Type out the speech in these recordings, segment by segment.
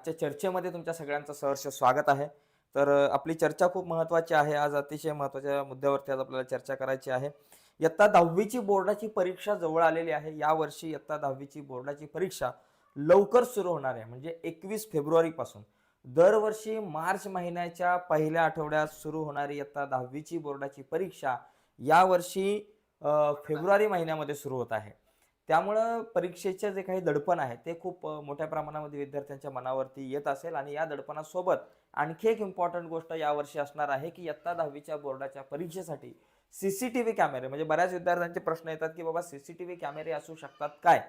आजच्या चर्चेमध्ये तुमच्या सगळ्यांचं सहर्ष स्वागत आहे. तर आपली चर्चा खूप महत्त्वाची आहे. आज अतिशय महत्त्वाच्या मुद्द्यावरती आज आपल्याला चर्चा करायची आहे. इयत्ता दहावीची बोर्डाची परीक्षा जवळ आलेली आहे. यावर्षी इयत्ता दहावीची बोर्डाची परीक्षा लवकर सुरू होणार आहे. म्हणजे एकवीस फेब्रुवारीपासून. दरवर्षी मार्च महिन्याच्या पहिल्या आठवड्यात सुरू होणारी इयत्ता दहावीची बोर्डाची परीक्षा यावर्षी फेब्रुवारी महिन्यामध्ये सुरू होत आहे. त्यामुळं परीक्षेचे जे काही दडपण आहे ते खूप मोठ्या प्रमाणामध्ये विद्यार्थ्यांच्या मनावरती येत असेल आणि या दडपणासोबत आणखी एक इम्पॉर्टंट गोष्ट यावर्षी असणार आहे की इयत्ता दहावीच्या बोर्डाच्या परीक्षेसाठी सी सी टी व्ही कॅमेरे म्हणजे बऱ्याच विद्यार्थ्यांचे प्रश्न येतात की बाबा सी सी टी व्ही कॅमेरे असू शकतात काय?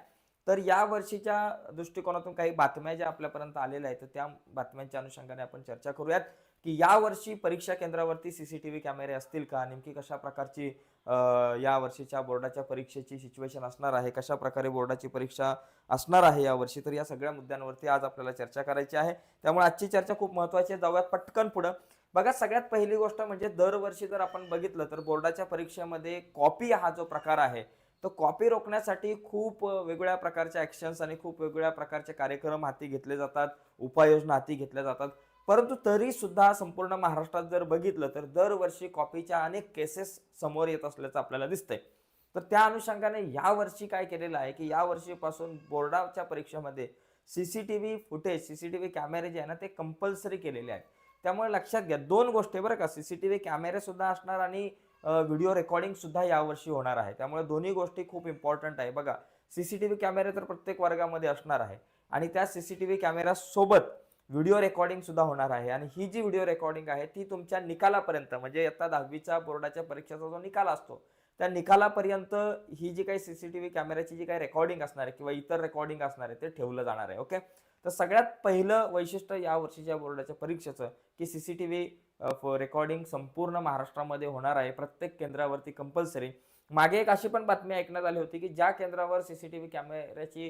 तर या वर्षीच्या दृष्टिकोनातून काही बातम्या ज्या आपल्यापर्यंत आलेल्या आहेत तर त्या बातम्यांच्या अनुषंगाने आपण चर्चा करूयात की या वर्षी परीक्षा केंद्रावरती सीसीटीव्ही कॅमेरे असतील का? नेमकी कशा प्रकारची या वर्षीच्या बोर्डाच्या परीक्षेची सिच्युएशन असणार आहे. कशा प्रकारे बोर्डाची परीक्षा असणार आहे यावर्षी तर या सगळ्या मुद्द्यांवरती आज आपल्याला चर्चा करायची आहे. त्यामुळे आजची चर्चा खूप महत्त्वाची आहे. जाऊयात पटकन पुढं. बघा सगळ्यात पहिली गोष्ट म्हणजे दरवर्षी जर आपण बघितलं तर बोर्डाच्या परीक्षेमध्ये कॉपी हा जो प्रकार आहे तो कॉपी रोखण्यासाठी खूप वेगवेगळ्या प्रकारच्या ॲक्शन्स आणि खूप वेगवेगळ्या प्रकारचे कार्यक्रम हाती घेतले जातात. उपाययोजना हाती घेतल्या जातात. परंतु तरी सुद्धा संपूर्ण महाराष्ट्रात जर बघितलं तर दरवर्षी कॉपीच्या अनेक केसेस समोर येत असल्याचं आपल्याला दिसतंय. तर त्या अनुषंगाने यावर्षी काय केलेलं आहे की यावर्षीपासून बोर्डाच्या परीक्षेमध्ये C C T V footage C C T V कॅमेरे जे आहे ना ते कंपल्सरी केलेले आहेत. त्यामुळे लक्षात घ्या दोन गोष्टी बरं का सी सी टी व्ही कॅमेरेसुद्धा असणार आणि व्हिडिओ रेकॉर्डिंग सुद्धा यावर्षी होणार आहे. त्यामुळे दोन्ही गोष्टी खूप इम्पॉर्टंट आहे. बघा सी सी टी व्ही कॅमेरे तर प्रत्येक वर्गामध्ये असणार आहे आणि त्या सी सी टी व्ही कॅमेऱ्यासोबत व्हिडिओ रेकॉर्डिंग सुद्धा होणार आहे. आणि ही जी व्हिडिओ रेकॉर्डिंग आहे ती तुमच्या निकालापर्यंत म्हणजे आता दहावीचा बोर्डाच्या परीक्षेचा जो निकाल असतो त्या निकालापर्यंत ही जी काही सीसीटीव्ही कॅमेऱ्याची जी काही रेकॉर्डिंग असणार आहे किंवा इतर रेकॉर्डिंग असणार आहे ते ठेवलं जाणार आहे ओके? तर सगळ्यात पहिलं वैशिष्ट्य या वर्षीच्या बोर्डाच्या परीक्षेचं की सीसीटीव्ही रेकॉर्डिंग संपूर्ण महाराष्ट्रामध्ये होणार आहे प्रत्येक केंद्रावरती कंपल्सरी. मागे एक अशी पण बातमी ऐकण्यात आली होती की ज्या केंद्रावर सीसीटीव्ही कॅमेऱ्याची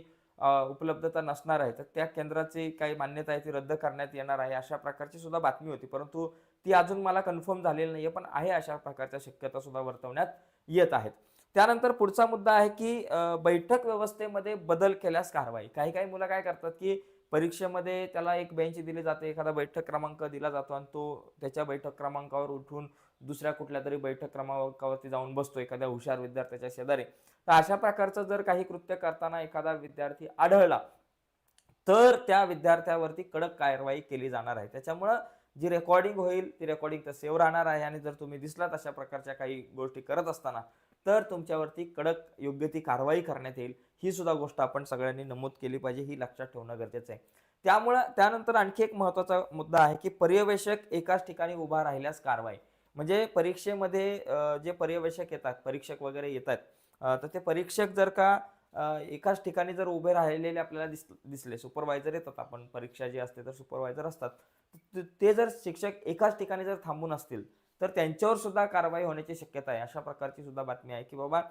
उपलब्धता नसणार आहे. तर त्या केंद्राची काही मान्यता आहे ती रद्द करण्यात येणार आहे अशा प्रकारची सुद्धा बातमी होती. परंतु ती अजून मला कन्फर्म झालेली नाही पण आहे अशा प्रकारच्या शक्यता सुद्धा वर्तवण्यात येत आहेत. त्यानंतर पुढचा मुद्दा आहे की बैठक व्यवस्थेमध्ये बदल केल्यास कारवाई. काही काही मुलं काय करतात की परीक्षेमध्ये त्याला एक बेंच दिली जाते एखादा बैठक क्रमांक दिला जातो आणि तो त्याच्या बैठक क्रमांकावर उठून दुसऱ्या कुठल्या तरी बैठक क्रमांकावरती जाऊन बसतो एखाद्या हुशार विद्यार्थ्याच्या शेजारी. तर अशा प्रकारचं जर काही कृत्य करताना एखादा विद्यार्थी आढळला तर त्या विद्यार्थ्यावरती कडक कारवाई केली जाणार आहे. त्याच्यामुळं जी रेकॉर्डिंग होईल ती रेकॉर्डिंग तर सेव्ह राहणार आहे आणि जर तुम्ही दिसलात अशा प्रकारच्या काही गोष्टी करत असताना तर तुमच्यावरती कडक योग्य ती कारवाई करण्यात येईल. ही सुद्धा गोष्ट आपण सगळ्यांनी नमूद केली पाहिजे ही लक्षात ठेवणं गरजेचं आहे. त्यामुळं त्यानंतर आणखी एक महत्त्वाचा मुद्दा आहे की पर्यवेक्षक एकाच ठिकाणी उभा राहिल्यास कारवाई. म्हणजे परीक्षेमध्ये जे पर्यवेक्षक येतात परीक्षक वगैरे येतात तर ते परीक्षक जर का एकाच ठिकाणी जर उभे राहिलेले आपल्याला दिस दिसले सुपरवायझर येतात आपण परीक्षा जी असते तर सुपरवायझर असतात ते जर शिक्षक एकाच ठिकाणी जर थांबून असतील तर त्यांच्यावर सुद्धा कारवाई होण्याची शक्यता आहे. अशा प्रकारची सुद्धा बातमी आहे की बाबा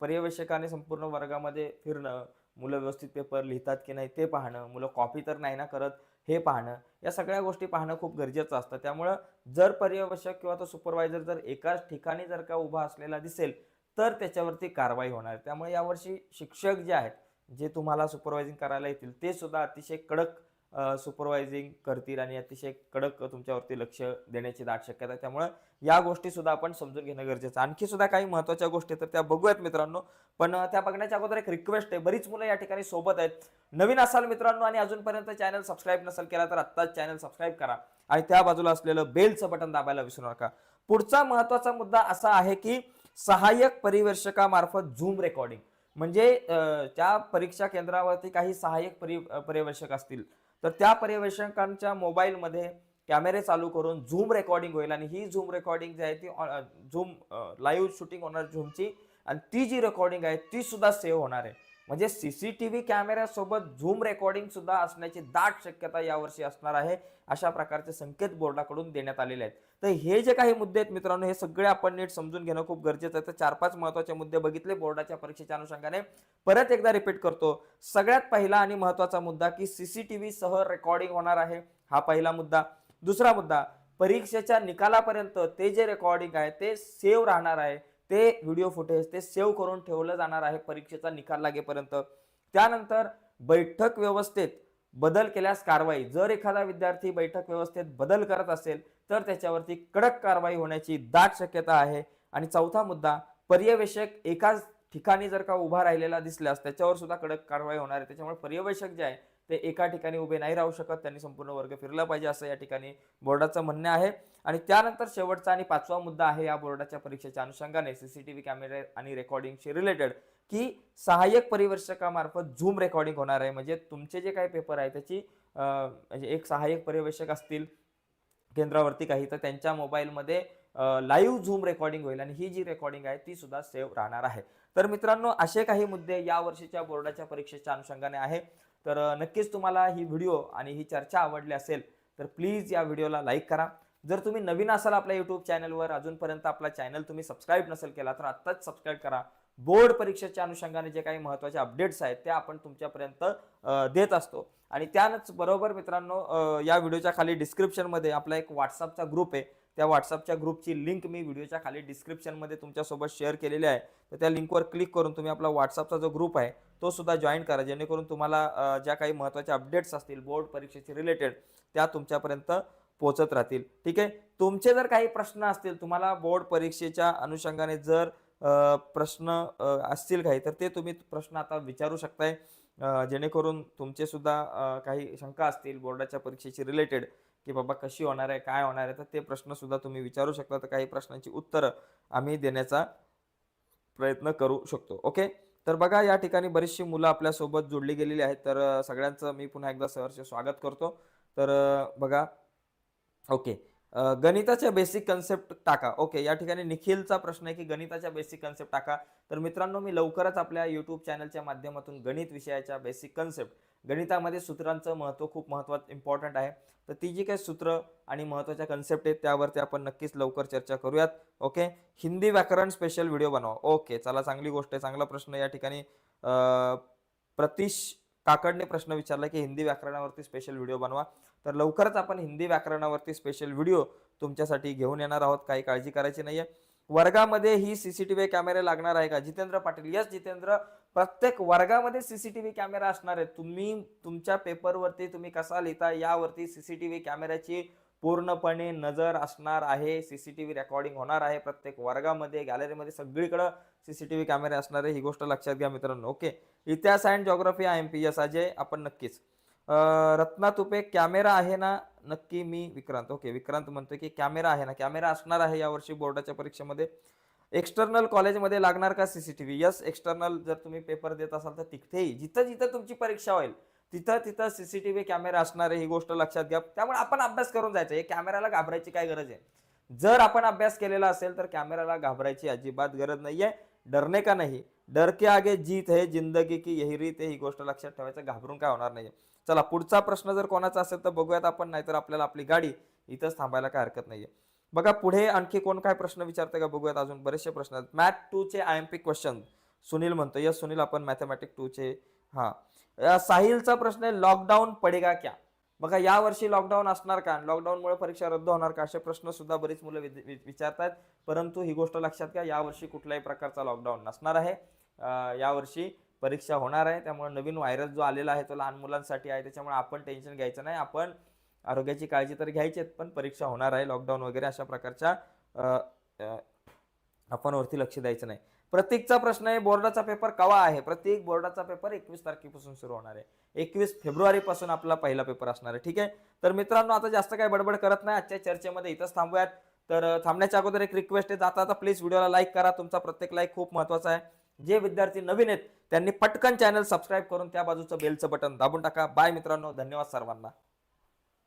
पर्यवेक्षकाने संपूर्ण वर्गामध्ये फिरणं मुलं व्यवस्थित पेपर लिहितात की नाही ते पाहणं मुलं कॉपी तर नाही ना करत हे पाहणं या सगळ्या गोष्टी पाहणं खूप गरजेचं असतं. त्यामुळं जर पर्यवेक्षक किंवा तो सुपरवायझर जर एकाच ठिकाणी जर का उभा असलेला दिसेल तर त्याच्यावरती कारवाई होणार त्यामुळे यावर्षी शिक्षक जे आहेत जे तुम्हाला सुपरवायझिंग करायला येतील ते सुद्धा अतिशय कडक सुपरवायझिंग करतील आणि अतिशय कडक तुमच्यावरती लक्ष देण्याची दाट शक्यता आहे. त्यामुळे या गोष्टी सुद्धा आपण समजून घेणं गरजेचं आणखी सुद्धा काही महत्त्वाच्या गोष्टी आहेत, तर त्या बघूयात मित्रांनो. पण त्या बघण्याच्या अगोदर एक रिक्वेस्ट आहे. बरीच मुलं या ठिकाणी सोबत आहेत. नवीन असाल मित्रांनो आणि अजूनपर्यंत चॅनल सबस्क्राईब नसेल केला तर आत्ताच चॅनल सबस्क्राईब करा. आणि त्या बाजूला असलेलं बेलचं बटन दाबायला विसरू नका. पुढचा महत्त्वाचा मुद्दा असा आहे की सहाय्यक परिवेक्षकामार्फत झूम रेकॉर्डिंग म्हणजे त्या परीक्षा केंद्रावरती काही सहाय्यक परि पर्यवेक्षक असतील तर त्या पर्यवेक्षकांच्या मोबाईलमध्ये कॅमेरे चालू करून झूम रेकॉर्डिंग होईल आणि ही झूम रेकॉर्डिंग जी आहे ती झूम लाईव्ह शूटिंग होणार झूमची. आणि ती जी रेकॉर्डिंग आहे ती सुद्धा सेव्ह होणार आहे. म्हणजे सीसीटीव्ही कॅमेऱ्यासोबत झूम रेकॉर्डिंग सुद्धा असण्याची दाट शक्यता यावर्षी असणार आहे अशा प्रकारचे संकेत बोर्डाकडून देण्यात आलेले आहेत. तर हे जे काही मुद्दे आहेत मित्रांनो हे सगळे आपण नीट समजून घेणं खूप गरजेचं आहे. तर चार पाच महत्त्वाचे मुद्दे बघितले बोर्डाच्या परीक्षेच्या अनुषंगाने. परत एकदा रिपीट करतो सगळ्यात पहिला आणि महत्त्वाचा मुद्दा की सीसीटीव्ही सह रेकॉर्डिंग होणार आहे हा पहिला मुद्दा. दुसरा मुद्दा परीक्षेच्या निकालापर्यंत ते जे रेकॉर्डिंग आहे ते सेव्ह राहणार आहे ते व्हिडिओ फुटेज ते सेव्ह करून ठेवलं जाणार आहे परीक्षेचा निकाल लागेपर्यंत. त्यानंतर बैठक व्यवस्थेत बदल केल्यास कारवाई. जर एखादा विद्यार्थी बैठक व्यवस्थेत बदल करत असेल तर त्याच्यावरती कडक कारवाई होण्याची दाट शक्यता आहे. आणि चौथा मुद्दा पर्यवेक्षक एकाच ठिकाणी जर का उभा राहिलेला दिसल्यास त्याच्यावर सुद्धा कडक कारवाई होणार आहे. त्याच्यामुळे पर्यवेक्षक जे आहे ते एका ठिकाणी उभे नाही राहू शकत त्यांनी संपूर्ण वर्ग फिरला पाहिजे असं या ठिकाणी बोर्डाचं म्हणणं आहे. आणि त्यानंतर शेवटचा आणि पाचवा मुद्दा आहे या बोर्डाच्या परीक्षेच्या अनुषंगाने सीसीटीव्ही कॅमेरे आणि रेकॉर्डिंगशी रिलेटेड की सहाय्यक परिवेक्षकामार्फत झूम रेकॉर्डिंग होणार आहे. म्हणजे तुमचे जे काही पेपर आहे त्याची म्हणजे एक सहाय्यक परिवेक्षक असतील केंद्रावरती काही तर त्यांच्या मोबाईलमध्ये लाईव्ह झूम रेकॉर्डिंग होईल आणि ही जी रेकॉर्डिंग आहे ती सुद्धा सेव्ह राहणार आहे. तर मित्रांनो असे काही मुद्दे या वर्षीच्या बोर्डाच्या परीक्षेच्या अनुषंगाने आहे. तर नक्कीच तुम्हाला ही व्हिडिओ आणि ही चर्चा आवडली असेल तर प्लीज या व्हिडिओला लाईक करा. जर तुम्ही नवीन असाल आपल्या युट्यूब चॅनलवर अजूनपर्यंत आपला चॅनल तुम्ही सबस्क्राईब नसेल केला तर आत्ताच सबस्क्राईब करा. बोर्ड परीक्षेच्या अनुषंगाने जे काही महत्त्वाचे अपडेट्स आहेत ते आपण तुमच्यापर्यंत देत असतो. आणि त्यानंच बरोबर मित्रांनो या व्हिडिओच्या खाली डिस्क्रिप्शनमध्ये आपला एक व्हॉट्सअपचा ग्रुप आहे. त्या व्हॉट्सअपच्या ग्रुपची लिंक मी व्हिडिओच्या खाली डिस्क्रिप्शनमध्ये तुमच्यासोबत शेअर केलेली आहे. तर त्या लिंकवर क्लिक करून तुम्ही आपला व्हॉट्सअपचा जो ग्रुप आहे तो सुद्धा जॉईन करा. जेणेकरून तुम्हाला ज्या काही महत्त्वाच्या अपडेट्स असतील बोर्ड परीक्षेशी रिलेटेड त्या तुमच्यापर्यंत पोचत राहतील. ठीक आहे? तुमचे जर काही प्रश्न असतील तुम्हाला बोर्ड परीक्षेच्या अनुषंगाने जर प्रश्न असतील काही तर ते तुम्ही प्रश्न आता विचारू शकताय. जेणेकरून तुमचे सुद्धा काही शंका असतील बोर्डाच्या परीक्षेशी रिलेटेड की बाबा कशी होणार आहे काय होणार आहे तर ते प्रश्न सुद्धा तुम्ही विचारू शकता. तर काही प्रश्नांची उत्तरं आम्ही देण्याचा प्रयत्न करू शकतो. ओके? तर बघा या ठिकाणी बरीचशी मुलं आपल्यासोबत जोडली गेलेली आहेत. तर सगळ्यांचं मी पुन्हा एकदा सहर्ष स्वागत करतो. तर बघा. ओके. गणिताच्या बेसिक कन्सेप्ट टाका. ओके या ठिकाणी निखिलचा प्रश्न आहे की गणिताच्या बेसिक कन्सेप्ट टाका. तर मित्रांनो मी लवकरच आपल्या युट्यूब चॅनलच्या माध्यमातून गणित विषयाच्या बेसिक कन्सेप्ट गणितामध्ये सूत्रांचं महत्त्व खूप महत्त्वाचं इम्पॉर्टंट आहे. तर ती जी काही सूत्र आणि महत्त्वाच्या कन्सेप्ट आहेत त्यावरती आपण नक्कीच लवकर चर्चा करूयात. ओके हिंदी व्याकरण स्पेशल व्हिडिओ बनवा. ओके चला चांगली गोष्ट आहे. चांगला प्रश्न या ठिकाणी प्रतिश काकडने प्रश्न विचारला की हिंदी व्याकरणावरती स्पेशल व्हिडिओ बनवा. तर लवकरच आपण हिंदी व्याकरणावरती स्पेशल व्हिडिओ तुमच्यासाठी घेऊन येणार आहोत. काही काळजी करायची नाहीये. वर्गामध्ये ही सीसीटीव्ही कॅमेरे लागणार आहे का? जितेंद्र पाटील. यस जितेंद्र. प्रत्येक वर्गामध्ये सीसीटीव्ही कॅमेरा असणार आहे तुम्ही तुमच्या पेपरवरती तुम्ही कसा लिहिता? यावरती सीसीटीव्ही कॅमेऱ्याची पूर्णपणे नजर असणार आहे. सीसीटीव्ही रेकॉर्डिंग होणार आहे. प्रत्येक वर्गामध्ये गॅलरीमध्ये सगळीकडं सीसीटीव्ही कॅमेरे असणार आहे. ही गोष्ट लक्षात घ्या मित्रांनो. ओके इतिहास and geography I M P S Ajay आपण नक्कीच. रत्ना तुपे कॅमेरा आहे ना? नक्की मी विक्रांत. ओके विक्रांत म्हणतोय की कॅमेरा आहे ना? कॅमेरा असणार आहे यावर्षी बोर्डाच्या परीक्षेमध्ये. एक्सटर्नल कॉलेजमध्ये लागणार का सीसीटीव्ही यस एक्सटर्नल जर तुम्ही पेपर देत असाल तर तिथेही जिथं जिथं तुमची परीक्षा होईल तिथं तिथं सीसीटीव्ही कॅमेरा असणार आहे ही गोष्ट लक्षात घ्या. त्यामुळे आपण अभ्यास करून जायचं. हे कॅमेराला घाबरायची काय गरज आहे? जर आपण अभ्यास केलेला असेल तर कॅमेराला घाबरायची अजिबात गरज नाहीये. डरने का नाही? डर के आगे जीत है जिंदगी की यही रीत ही गोष्ट लक्षात ठेवायचं. घाबरून काय होणार नाही चला पुढचा प्रश्न जर कोणाचा असेल तर बघूयात आपण नाहीतर आपल्याला आपली गाडी इथंच थांबायला काय हरकत नाहीये. बघा पुढे आणखी कोण काय प्रश्न विचारते का बघूयात अजून बरेचसे प्रश्न आहेत. मॅथ टू चे I M P question. Sunil म्हणतो यस सुनील आपण मॅथमॅटिक टू चे हा. साहिलचा प्रश्न आहे लॉकडाऊन पडेगा क्या? बघा या वर्षी लॉकडाऊन असणार का? लॉकडाऊनमुळे परीक्षा रद्द होणार का? असे प्रश्न सुद्धा बरीच मुलं वि- विचारतात परंतु ही गोष्ट लक्षात घ्या यावर्षी कुठल्याही प्रकारचा लॉकडाऊन नसणार आहे. या यावर्षी परीक्षा होणार आहे. त्यामुळे नवीन व्हायरस जो आलेला आहे तो लहान मुलांसाठी आहे. त्याच्यामुळे आपण टेन्शन घ्यायचं नाही. आपण आरोग्याची काळजी तर घ्यायची आहेत पण परीक्षा होणार आहे. लॉकडाऊन वगैरे अशा प्रकारच्या आपण वरती लक्ष द्यायचं नाही. प्रतीकचा प्रश्न आहे बोर्डाचा पेपर कवा आहे? प्रत्येक बोर्डाचा पेपर एकवीस तारखेपासून सुरू होणार आहे. एकवीस फेब्रुवारीपासून आपला पहिला पेपर असणार आहे ठीक आहे? तर मित्रांनो आता जास्त काही बडबड करत नाही आजच्या चर्चेमध्ये इथंच थांबूयात. तर थांबण्याच्या अगोदर एक रिक्वेस्ट आहे जाता आता प्लीज व्हिडिओला लाईक करा तुमचा प्रत्येक लाईक खूप महत्त्वाचा आहे. जे विद्यार्थी नवीन आहेत त्यांनी पटकन चॅनल सबस्क्राईब करून त्या बाजूचं बेलचं बटन दाबून टाका. बाय मित्रांनो धन्यवाद सर्वांना.